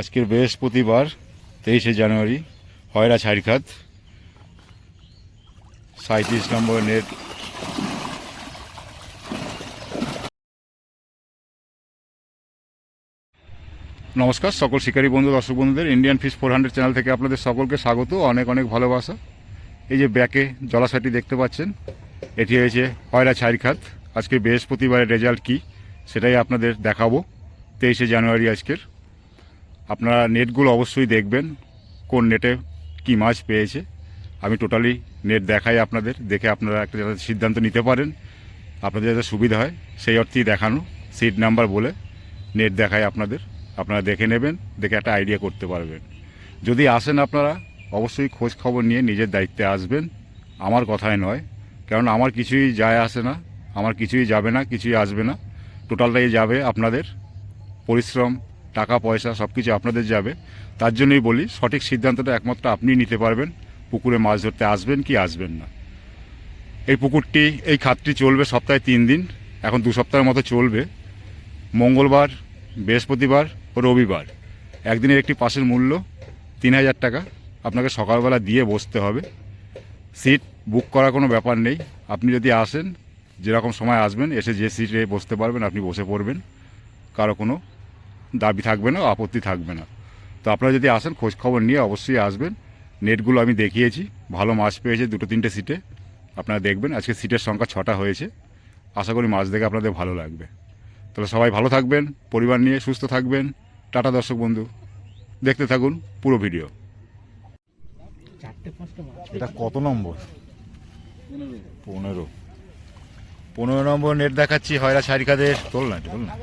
আজকের বৃহস্পতিবার, তেইশে জানুয়ারি, হয়রা ছাইরখাত সাঁত্রিশ নম্বর নেট। নমস্কার, সকল শিকারী বন্ধু, দর্শক বন্ধুদের Indian fish four hundred channel থেকে আপনাদের সকলকে স্বাগত, অনেক অনেক ভালোবাসা। এই যে ব্যাকে জলাশয়টি দেখতে পাচ্ছেন, এটি হয়েছে হয়রা ছাইরখাত আজকে বৃহস্পতিবারের রেজাল্ট কি, সেটাই আপনাদের দেখাবো, তেইশে জানুয়ারি আজকের। আপনারা নেটগুলো অবশ্যই দেখবেন, কোন নেটে কি মাছ পেয়েছে। আমি টোটালি নেট দেখাই আপনাদের, দেখে আপনারা একটা যাতে সিদ্ধান্ত নিতে পারেন, আপনাদের যাতে সুবিধা হয়, সেই অর্থেই দেখানো সিট নাম্বার বলে নেট দেখাই আপনাদের, আপনারা দেখে নেবেন, দেখে একটা আইডিয়া করতে পারবেন। যদি আসেন আপনারা, অবশ্যই খোঁজ খবর নিয়ে নিজের দায়িত্বে আসবেন, আমার কথায় নয়, কারণ আমার কিছুই যায় আসে না, আমার কিছুই যাবে না, কিছুই আসবে না, টোটালটাই যাবে আপনাদের পরিশ্রম টাকা, পয়সা সব কিছু আপনাদের যাবে। তার জন্যই বলি, সঠিক সিদ্ধান্তটা একমাত্র আপনিই নিতে পারবেন। পুকুরে মাছ ধরতে আসবেন কি আসবেন না। এই পুকুরটি, এই খাতটি চলবে সপ্তাহে তিন দিন। এখন দু সপ্তাহের মতো চলবে। মঙ্গলবার, বৃহস্পতিবার ও রবিবার। একদিনের একটি পাশের মূল্য তিন হাজার টাকা। আপনাকে সকালবেলা দিয়ে বসতে হবে। সিট বুক করার কোনো ব্যাপার নেই। আপনি যদি আসেন, যেরকম সময় আসবেন, এসে যে সিটে বসতে পারবেন, আপনি বসে পড়বেন। কারও কোনো দাবি থাকবে না, আপত্তি থাকবে না। তো আপনারা যদি আসেন খোঁজ খবর নিয়ে অবশ্যই আসবেন। নেটগুলো আমি দেখিয়েছি, ভালো মাছ পেয়েছে দুটো তিনটে সিটে। আপনারা দেখবেন, আজকে সিটের সংখ্যা ছটা হয়েছে। আশা করি মাছ দেখে আপনাদের ভালো লাগবে। তাহলে সবাই ভালো থাকবেন, পরিবার নিয়ে সুস্থ থাকবেন। টাটা দর্শক বন্ধু। দেখতে থাকুন পুরো ভিডিও। এটা কত নম্বর? পনেরো। পনেরো নম্বর নেট দেখাচ্ছি হয়রা সারিকাদের তোল না তোল না।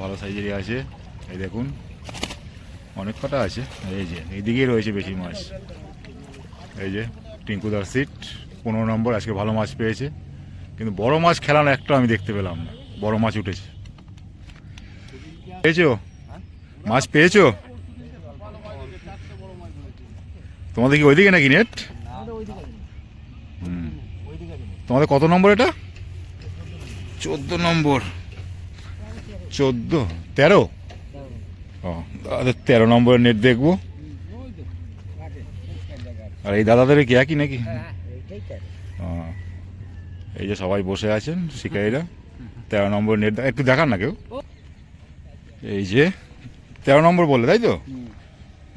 ভালো সাইজেরই আছে। এই দেখুন, অনেক কটা আছে। এই যে এইদিকেই রয়েছে বেশি মাছ। এই যে, টিঙ্কুদার সিট, পনেরো নম্বর, আজকে ভালো মাছ পেয়েছে। কিন্তু বড় মাছ খেলানো একটা আমি দেখতে পেলাম না। বড় মাছ উঠেছে। পেয়েছ? মাছ পেয়েছ? তোমাদের কি ওইদিকে নাকি নেট? তোমাদের কত নম্বর এটা? চোদ্দ নম্বর। চোদ্দ তেরো? ও তেরো নম্বরের নেট দেখব। আর এই দাদাদের কি একই নাকি? এই যে সবাই বসে আছেন শিকারীরা। তেরো নম্বর নেট একটু দেখান না কেউ? এই যে তেরো নম্বর বললে তাই তো?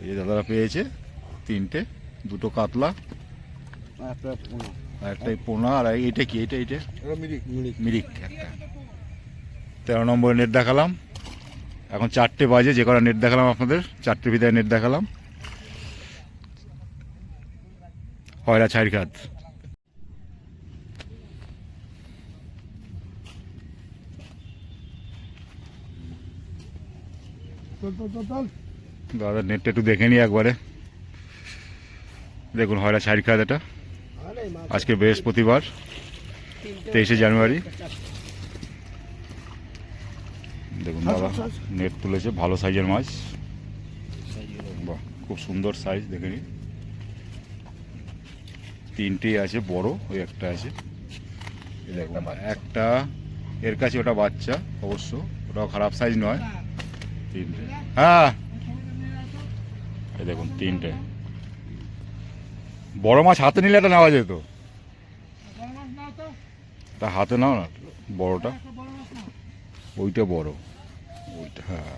এই যে দাদারা পেয়েছে তিনটে দুটো কাতলা আর একটা এই পোনা আর এইটা কি? এটা এইটা এইটা মিরিক একটা। তেরো নম্বর নেট দেখালাম। এখন চারটে বাজে যে কটা নেট দেখালাম আপনাদের চারটে ভিতরে নেট দেখালাম। হয়রা ছাইরখাত দাদা নেটটা একটু দেখে নিই একবারে। দেখুন হয়রা ছাইরখাত এটা। আজকে বৃহস্পতিবার তেইশে জানুয়ারি। দেখুন দাদা নেট তুলেছে ভালো সাইজের মাছ। বাহ খুব সুন্দর সাইজ দেখে নিন। তিনটেই আছে বড় ওই একটা আছে। দেখুন একটা এর কাছে ওটা বাচ্চা অবশ্য। ওটাও খারাপ সাইজ নয়। তিনটে। হ্যাঁ। এই দেখুন তিনটে। বড় মাছ হাতে নিলে এটা নেওয়া যেত। তা হাতে নাও না বড়টা। ওইটা বড়। ওইটা হ্যাঁ।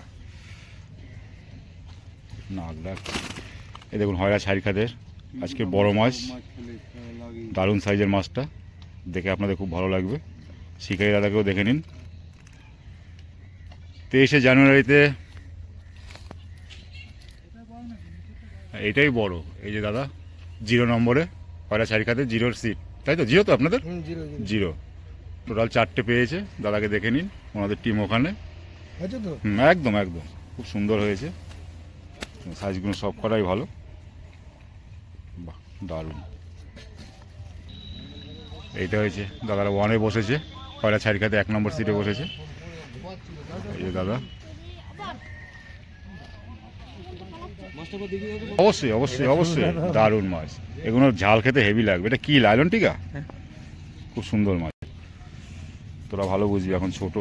নাগরা এই দেখুন হয়রা ছাড়িখাদের আজকে বড় মাছ। দারুণ সাইজের মাছটা। দেখে আপনাদের খুব ভালো লাগবে। শিকারি দাদাকেও দেখে নিন। তেইশে জানুয়ারিতে এটাই বড়। এই যে দাদা জিরো নম্বরে হয়রা ছাড়িখাতে জিরোর সিট তাই তো? জিরো তো আপনাদের? জিরো টোটাল চারটে পেয়েছে। দাদাকে দেখে নিন। ওনাদের টিম ওখানে। তো? একদম একদম। খুব সুন্দর হয়েছে। সাইজগুলো সব কটাই ভালো। বাহ দারুণ। এইটা হয়েছে দাদারা ওয়ানে বসেছে। কয়লা ছাড়ি খাতে এক নম্বর সিটে বসেছে। এই যে দাদা। অবশ্যই অবশ্যই অবশ্যই। দারুণ মাছ। এগুলো ঝাল খেতে হেভি লাগবে। এটা কি লাইলন টিকা? খুব সুন্দর মাছ। তোরা ভালো বুঝবি এখন ছোট।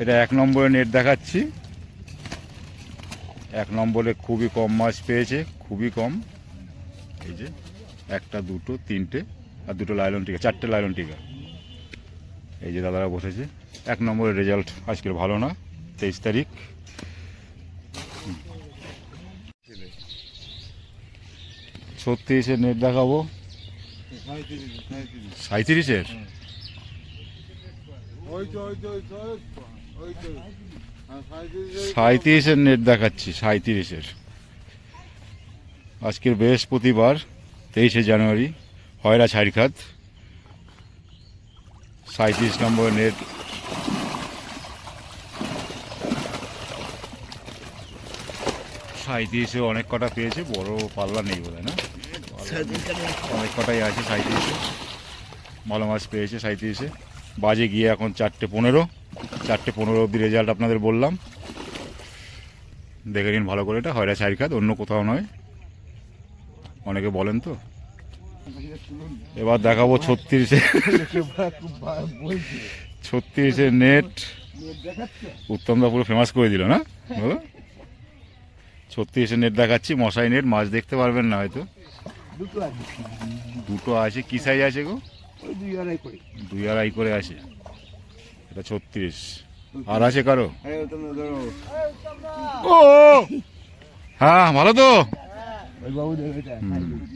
এটা এক নম্বরে নেট দেখাচ্ছি। এক নম্বরে খুবই কম মাছ পেয়েছে খুবই কম। এই যে একটা দুটো তিনটে আর দুটো লাইলন টিকা চারটে লাইলন টিকা। এই যে দাদারা বসেছে। এক নম্বরের রেজাল্ট আজকের ভালো না তেইশ তারিখ। ছত্রিশের নেট দেখাবো। সাঁত্রিশের সাঁত্রিশের নেট দেখাচ্ছি সাঁত্রিশের আজকের বৃহস্পতিবার, তেইশে জানুয়ারি, হয়রা ছাড়খাত সাঁত্রিশ নম্বর নেট সাঁত্রিশে অনেক কটা পেয়েছে, বড় পাল্লা নেই বলে, না? অনেক কটাই আছে সাঁত্রিশে ভালো মাছ পেয়েছে সাঁত্রিশে বাজে গিয়ে এখন চারটে পনেরো। চারটে পনেরো অবধি রেজাল্ট আপনাদের বললাম। দেখে নিন ভালো করে এটা হয়রা চারিখাত অন্য কোথাও নয়। অনেকে বলেন তো। এবার দেখাবো ছত্রিশে। ছত্রিশে নেট উত্তমদা পুরো ফেমাস করে দিল না? বলো। ছত্রিশে নেট দেখাচ্ছি মশাই নেট মাছ দেখতে পারবেন না হয়তো। দুটো আছে। কি সাইজ আছে গো? দুই আড়াই করে। দুই আড়াই করে আছে। এটা ছত্রিশ। আর আছে কারও? ও! হ্যাঁ ভালো তো। বাবু।